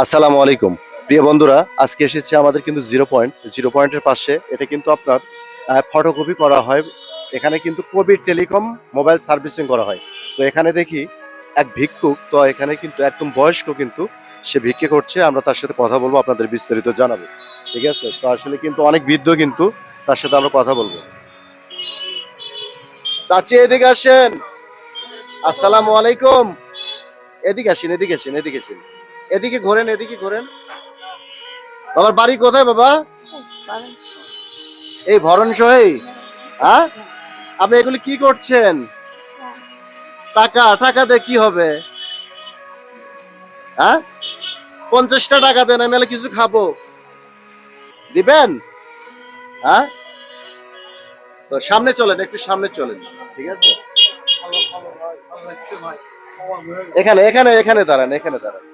আসসালামু আলাইকুম। প্রিয় বন্ধুরা, আজকে এসেছে আমাদের কিন্তু জিরো পয়েন্ট, জিরো পয়েন্টের পাশে। এটা কিন্তু আপনার ফটোকপি করা হয়। এখানে কিন্তু কোভিড টেলিকম মোবাইল সার্ভিসিং করা হয়। তো এখানে দেখি এক ভিক্ষুক তো এখানে কিন্তু একদম বয়স্ক কিন্তু সে ভিক্ষে করছে। আমরা তার সাথে কথা বলব, আপনাদের বিস্তারিত জানাব। ঠিক আছে? তো আসলে কিন্তু অনেক বৃদ্ধ কিন্তু তার সাথে আমরা কথা বলব। চাচি, এদিকে আসেন। আসসালামু আলাইকুম। এদিকে আসেন এদিকে আসেন এদিকে আসেন। এদিকে ঘোরেন এদিকে ঘোরেন। বাবার বাড়ি কোথায় বাবা? এই ভরণ সহে আপনি এগুলি কি করছেন? টাকা টাকা দিয়ে কি হবে? হ্যাঁ পঞ্চাশটা টাকা দেন, আমি কিছু খাব। দিবেন? হ্যাঁ তো সামনে চলেন, একটু সামনে চলেন, ঠিক আছে? এখানে এখানে এখানে দাঁড়ান এখানে দাঁড়ান।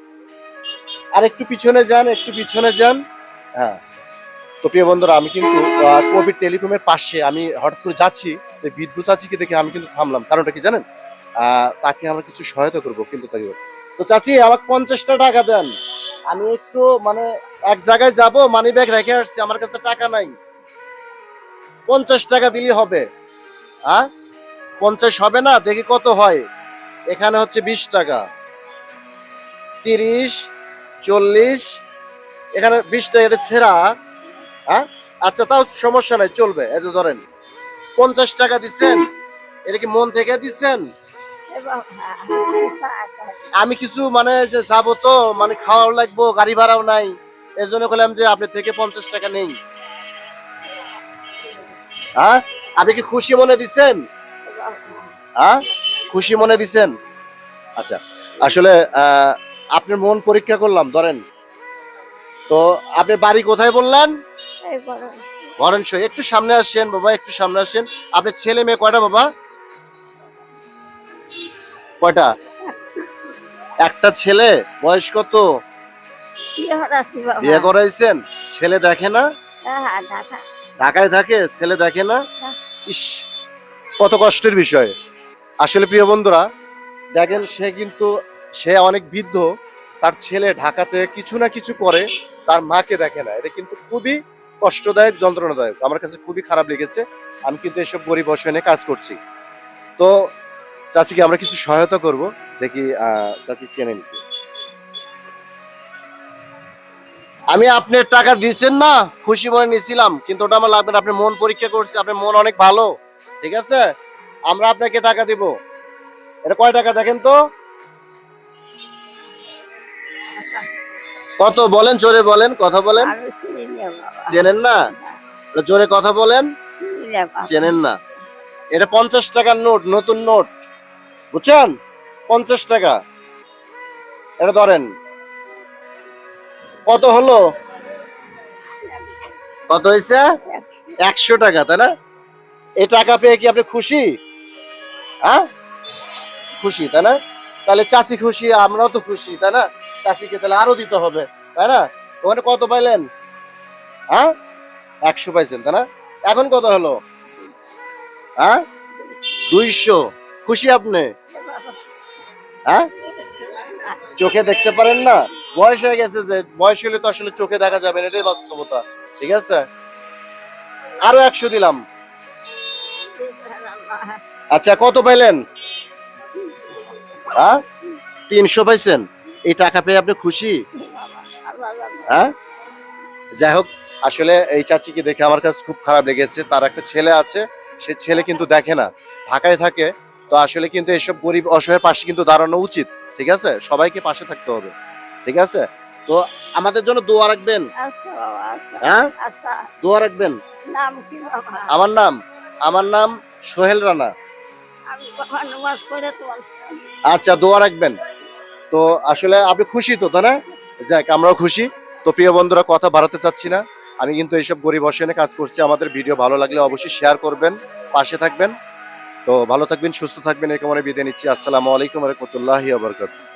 আর একটু পিছনে যান, একটু পিছনে যান। হ্যাঁ। তো প্রিয় বন্ধুরা, আমি কিন্তু কোভিড টেলিকমের পাশে আমি হঠাৎ করে যাচ্ছি বিদ্যুৎ চাচিকে দেখে আমি কিন্তু থামলাম। কারণটা কি জানেন? তাকে আমরা কিছু সহায়তা করব কিন্তু তাকে। তো চাচি, আমাকে পঞ্চাশটা টাকা দেন। আমি একটু মানে এক জায়গায় যাব মানি ব্যাগ রেখে আসছি, আমার কাছে টাকা নাই। পঞ্চাশ টাকা দিলে হবে। হ্যাঁ পঞ্চাশ হবে না, দেখি কত হয়। এখানে হচ্ছে বিশ টাকা। তিরিশ চল্লিশ। এখানে বিশ টাকা, এটা ছেঁড়া। হ্যাঁ? আচ্ছা তাও সমস্যা নাই, চলবে। যে ধরেন, পঞ্চাশ টাকা দিচ্ছেন, এটা কি মন থেকে দিচ্ছেন? আমি কিছু মানে যে যাব তো মানে খাওয়াও লাগবো, গাড়ি ভাড়াও নাই। এই জন্য বললাম যে, আপনি থেকে পঞ্চাশ টাকা নেই। হ্যাঁ? আপনি কি খুশি মনে দিচ্ছেন? হ্যাঁ? খুশি মনে দিচ্ছেন? আচ্ছা আসলে আপনার মন পরীক্ষা করলাম ধরেন। তো আপনি বাড়ি কোথায় বললেন? বরেন। সই একটু সামনে আসেন বাবা একটু সামনে আসেন। আপনার ছেলে মেয়ে কয়টা বাবা? কয়টা? একটা ছেলে বয়স কত? বিয়ে করাইছেন? ছেলে দেখে না? ঢাকায় থাকে? ছেলে দেখে না? না। ইস কত কষ্টের বিষয়। আসলে প্রিয় বন্ধুরা দেখেন সে কিন্তু সে অনেক বৃদ্ধ, তার ছেলে ঢাকাতে কিছু না কিছু করে, তার মাকে দেখে না। এটা কিন্তু খুবই কষ্টদায়ক, যন্ত্রণাদায়ক। আমার কাছে খুবই খারাপ লেগেছে। আমি কিন্তু এসব গরিব অসহায় কাজ করছি। তো চাচিকে আমরা কিছু সহায়তা করব। দেখি চাচি চেনেন কি আমি আপনার টাকা দিচ্ছেন না, খুশি মনে নিয়েছিলাম কিন্তু ওটা আমার লাগবে না আপনি মন পরীক্ষা করছে আপনার মন অনেক ভালো, ঠিক আছে? আমরা আপনাকে টাকা দিব। এটা কয় টাকা দেখেন তো? কত বলেন জোরে বলেন কথা বলেন? চেনেন না? জোরে কথা বলেন। চেনেন না। এটা পঞ্চাশ টাকার নোট নতুন নোট। বুঝছেন? পঞ্চাশ টাকা। এটা ধরেন। কত হলো? কত হয়েছে? একশো টাকা তাই না? এই টাকা পেয়ে কি আপনি খুশি? হ্যাঁ? খুশি তাই না? তাহলে চাচি খুশি আমরাও তো খুশি তাই না? চাচিকে তাহলে আরও দিতে হবে, তাই না? ওখানে কত পাইলেন? হ্যাঁ? একশো পাইছেন, তাই না? এখন কত হলো? হ্যাঁ? দুইশো। খুশি আপনি? হ্যাঁ? চোখে দেখতে পারেন না? বয়স হয়ে গেছে যে, বয়স হলে তো আসলে চোখে দেখা যাবে না, এটাই বাস্তবতা, ঠিক আছে? আরও একশো দিলাম। আচ্ছা কত পাইলেন? হ্যাঁ? তিনশো পাইছেন? এই টাকা পেয়ে আপনি খুশি? হ্যাঁ? যাই হোক আসলে এই চাচিকে দেখে আমার কাছে খুব খারাপ লেগেছে। তার একটা ছেলে আছে সে ছেলে কিন্তু দেখে না। ঢাকায় থাকে তো আসলে কিন্তু এসব গরিব অসহায়ের পাশে কিন্তু দাঁড়ানো উচিত ঠিক আছে? সবাইকে পাশে থাকতে হবে ঠিক আছে? তো আমাদের জন্য দোয়া রাখবেন? হ্যাঁ? দোয়া রাখবেন? নাম কি বাবা? আমার নাম আমার নাম সোহেল রানা। আচ্ছা দোয়া রাখবেন। তো আসলে আপনি খুশি তো, তাই না? যাক, আমরাও খুশি। তো প্রিয় বন্ধুরা, কথা বাড়াতে চাচ্ছি না। আমি কিন্তু এইসব গরিব অসনে কাজ করছি। আমাদের ভিডিও ভালো লাগলে অবশ্যই শেয়ার করবেন, পাশে থাকবেন। তো ভালো থাকবেন, সুস্থ থাকবেন, এই কামনে বিদায় নিচ্ছি। আসসালামু আলাইকুম রহমতুল্লাহি আবরকাত